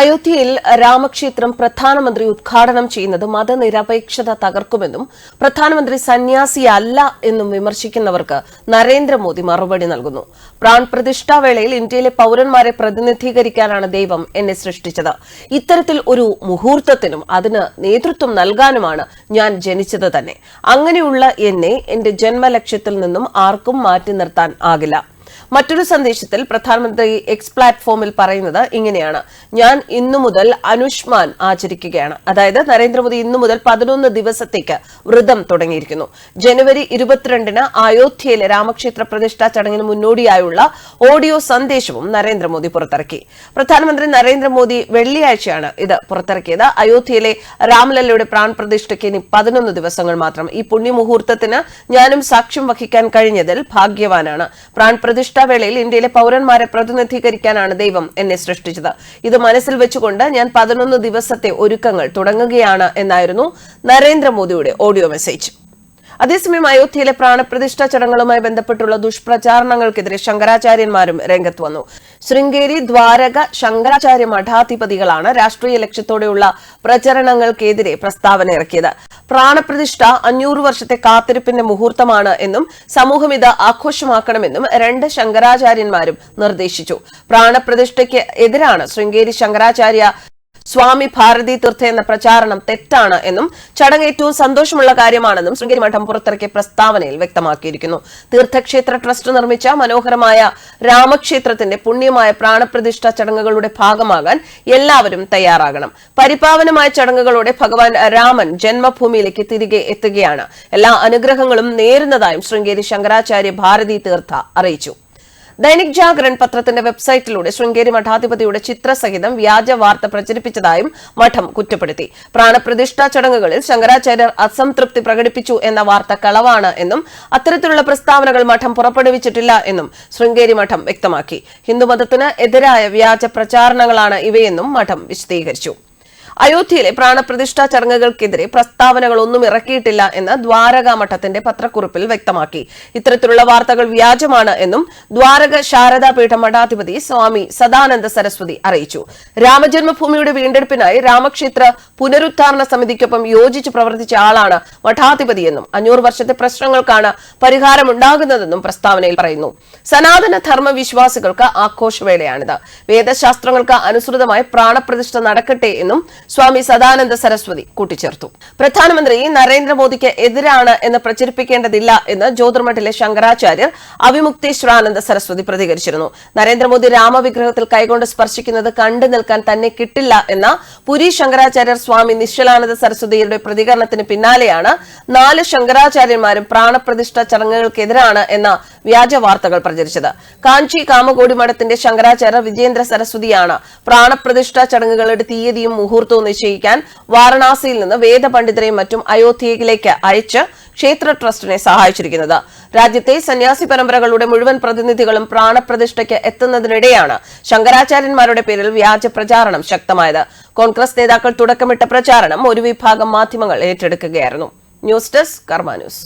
അയോധ്യയിൽ രാമക്ഷേത്രം പ്രധാനമന്ത്രി ഉദ്ഘാടനം ചെയ്യുന്നത് മതനിരപേക്ഷത തകർക്കുമെന്നും പ്രധാനമന്ത്രി സന്യാസിയല്ല എന്നും വിമർശിക്കുന്നവർക്ക് നരേന്ദ്രമോദി മറുപടി നൽകുന്നു. പ്രാൺ പ്രതിഷ്ഠാവേളയിൽ ഇന്ത്യയിലെ പൌരന്മാരെ പ്രതിനിധീകരിക്കാനാണ് ദൈവം എന്നെ സൃഷ്ടിച്ചത്. ഇത്തരത്തിൽ ഒരു മുഹൂർത്തത്തിനും അതിന് നേതൃത്വം നൽകാനുമാണ് ഞാൻ ജനിച്ചത് തന്നെ. അങ്ങനെയുള്ള എന്നെ എന്റെ ജന്മലക്ഷ്യത്തിൽ നിന്നും ആർക്കും മാറ്റി നിർത്താൻ ആകില്ല. മറ്റൊരു സന്ദേശത്തിൽ പ്രധാനമന്ത്രി എക്സ് പ്ലാറ്റ്ഫോമിൽ പറയുന്നത് ഇങ്ങനെയാണ്. ഞാൻ ഇന്നു മുതൽ അനുഷ്മാൻ ആചരിക്കുകയാണ്. അതായത് നരേന്ദ്രമോദി ഇന്നു മുതൽ പതിനൊന്ന് ദിവസത്തേക്ക് വ്രതം തുടങ്ങിയിരിക്കുന്നു. ജനുവരി ഇരുപത്തിരണ്ടിന് അയോധ്യയിലെ രാമക്ഷേത്ര പ്രതിഷ്ഠാ ചടങ്ങിന് മുന്നോടിയായുള്ള ഓഡിയോ സന്ദേശവും നരേന്ദ്രമോദി പുറത്തിറക്കി. പ്രധാനമന്ത്രി നരേന്ദ്രമോദി വെള്ളിയാഴ്ചയാണ് ഇത് പുറത്തിറക്കിയത്. അയോധ്യയിലെ രാംലല്ലയുടെ പ്രാൺപ്രതിഷ്ഠയ്ക്ക് ഇനി പതിനൊന്ന് ദിവസങ്ങൾ മാത്രം. ഈ പുണ്യമുഹൂർത്തത്തിന് ഞാനും സാക്ഷ്യം വഹിക്കാൻ കഴിഞ്ഞതിൽ ഭാഗ്യവാനാണ്. പ്രാൺ പ്രതിഷ്ഠാ ഇന്ത്യയിലെ പൌരന്മാരെ പ്രതിനിധീകരിക്കാനാണ് ദൈവം എന്നെ സൃഷ്ടിച്ചത്. ഇത് മനസ്സിൽ വെച്ചുകൊണ്ട് ഞാൻ പതിനൊന്ന് ദിവസത്തെ ഒരുക്കങ്ങൾ തുടങ്ങുകയാണ് എന്നായിരുന്നു നരേന്ദ്രമോദിയുടെ ഓഡിയോ മെസ്സേജ്. അതേസമയം അയോധ്യയിലെ പ്രാണപ്രതിഷ്ഠാ ചടങ്ങുകളുമായി ബന്ധപ്പെട്ടുള്ള ദുഷ്പ്രചാരണങ്ങൾക്കെതിരെ ശങ്കരാചാര്യന്മാരും രംഗത്ത് വന്നു. ശൃംഗേരി ദ്വാരക ശങ്കരാചാര്യ മഠാധിപതികളാണ് രാഷ്ട്രീയ ലക്ഷ്യത്തോടെയുള്ള പ്രചരണങ്ങൾക്കെതിരെ പ്രസ്താവന ഇറക്കിയത്. പ്രാണപ്രതിഷ്ഠ അഞ്ഞൂറ് വർഷത്തെ കാത്തിരിപ്പിന്റെ മുഹൂർത്തമാണ് എന്നും സമൂഹം ഇത് ആഘോഷമാക്കണമെന്നും രണ്ട് ശങ്കരാചാര്യന്മാരും നിർദ്ദേശിച്ചു. പ്രാണപ്രതിഷ്ഠയ്ക്ക് എതിരാണ് ശൃംഗേരി ശങ്കരാചാര്യ സ്വാമി ഭാരതി തീർത്ഥ എന്ന പ്രചാരണം തെറ്റാണ് എന്നും ചടങ്ങ് ഏറ്റവും സന്തോഷമുള്ള കാര്യമാണെന്നും ശൃംഗേരി മഠം പുറത്തിറക്കിയ പ്രസ്താവനയിൽ വ്യക്തമാക്കിയിരിക്കുന്നു. തീർത്ഥക്ഷേത്ര ട്രസ്റ്റ് നിർമ്മിച്ച മനോഹരമായ രാമക്ഷേത്രത്തിന്റെ പുണ്യമായ പ്രാണപ്രതിഷ്ഠ ചടങ്ങുകളുടെ ഭാഗമാകാൻ എല്ലാവരും തയ്യാറാകണം. പരിപാവനമായ ചടങ്ങുകളോടെ ഭഗവാൻ രാമൻ ജന്മഭൂമിയിലേക്ക് തിരികെ എത്തുകയാണ്. എല്ലാ അനുഗ്രഹങ്ങളും നേരുന്നതായും ശൃംഗേരി ശങ്കരാചാര്യ ഭാരതി തീർത്ഥ അറിയിച്ചു. ദൈനിക് ജാഗരൺ പത്രത്തിന്റെ വെബ്സൈറ്റിലൂടെ ശൃംഗേരി മഠാധിപതിയുടെ ചിത്രസഹിതം വ്യാജ വാർത്ത പ്രചരിപ്പിച്ചതായും മഠം കുറ്റപ്പെടുത്തി. പ്രാണപ്രതിഷ്ഠാ ചടങ്ങുകളിൽ ശങ്കരാചാര്യർ അസംതൃപ്തി പ്രകടിപ്പിച്ചു എന്ന വാർത്ത കളവാണ് എന്നും അത്തരത്തിലുള്ള പ്രസ്താവനകൾ മഠം പുറപ്പെടുവിച്ചിട്ടില്ല എന്നും ശൃംഗേരി മഠം വ്യക്തമാക്കി. ഹിന്ദുമതത്തിന് എതിരായ വ്യാജ പ്രചാരണങ്ങളാണ് ഇവയെന്നും മഠം വിശദീകരിച്ചു. അയോധ്യയിലെ പ്രാണപ്രതിഷ്ഠാ ചടങ്ങുകൾക്കെതിരെ പ്രസ്താവനകളൊന്നും ഇറക്കിയിട്ടില്ല എന്ന് ദ്വാരക മഠത്തിന്റെ പത്രക്കുറിപ്പിൽ വ്യക്തമാക്കി. ഇത്തരത്തിലുള്ള വാർത്തകൾ വ്യാജമാണ് എന്നും ദ്വാരക ശാരദാപീഠ മഠാധിപതി സ്വാമി സദാനന്ദ സരസ്വതി അറിയിച്ചു. രാമജന്മഭൂമിയുടെ വീണ്ടെടുപ്പിനായി രാമക്ഷേത്ര പുനരുദ്ധാരണ സമിതിക്കൊപ്പം യോജിച്ച് പ്രവർത്തിച്ച ആളാണ് മഠാധിപതിയെന്നും അഞ്ഞൂറ് വർഷത്തെ പ്രശ്നങ്ങൾക്കാണ് പരിഹാരമുണ്ടാകുന്നതെന്നും പ്രസ്താവനയിൽ പറയുന്നു. സനാതന ധർമ്മ വിശ്വാസികൾക്ക് ആഘോഷവേളയാണിത്. വേദശാസ്ത്രങ്ങൾക്ക് അനുസൃതമായി പ്രാണപ്രതിഷ്ഠ നടക്കട്ടെ എന്നും സ്വാമി സദാനന്ദ സരസ്വതി കൂട്ടിച്ചേർത്തു. പ്രധാനമന്ത്രി നരേന്ദ്രമോദിക്ക് എതിരാണ് എന്ന് പ്രചരിപ്പിക്കേണ്ടതില്ല എന്ന് ജ്യോതിർമഠിലെ ശങ്കരാചാര്യർ അവിമുക്തേശ്വരാനന്ദ സരസ്വതി പ്രതികരിച്ചിരുന്നു. നരേന്ദ്രമോദി രാമവിഗ്രഹത്തിൽ കൈകൊണ്ട് സ്പർശിക്കുന്നത് കണ്ടു നിൽക്കാൻ തന്നെ കിട്ടില്ല എന്ന പുരി ശങ്കരാചാര്യർ സ്വാമി നിശ്ചലാനന്ദ സരസ്വതിയുടെ പ്രതികരണത്തിന് പിന്നാലെയാണ് നാല് ശങ്കരാചാര്യന്മാരും പ്രാണപ്രതിഷ്ഠ ചടങ്ങുകൾക്കെതിരാണ് എന്ന വ്യാജ വാർത്തകൾ പ്രചരിച്ചത്. കാഞ്ചി കാമകോടി മഠത്തിന്റെ ശങ്കരാചാര്യ വിജേന്ദ്ര സരസ്വതിയാണ് പ്രാണപ്രതിഷ്ഠ ചടങ്ങുകളുടെ തീയതിയും മുഹൂർത്തവും നിശ്ചയിക്കാൻ വാരണാസിയിൽ നിന്ന് വേദപണ്ഡിതരെയും മറ്റും അയോധ്യയിലേക്ക് അയച്ച് ക്ഷേത്ര ട്രസ്റ്റിനെ സഹായിച്ചിരിക്കുന്നത്. രാജ്യത്തെ സന്യാസി പരമ്പരകളുടെ മുഴുവൻ പ്രതിനിധികളും പ്രാണപ്രതിഷ്ഠയ്ക്ക് എത്തുന്നതിനിടെയാണ് ശങ്കരാചാര്യന്മാരുടെ പേരിൽ വ്യാജ പ്രചാരണം ശക്തമായത്. കോൺഗ്രസ് നേതാക്കൾ തുടക്കമിട്ട പ്രചാരണം ഒരു വിഭാഗം മാധ്യമങ്ങൾ ഏറ്റെടുക്കുകയായിരുന്നു. News desk Karma news.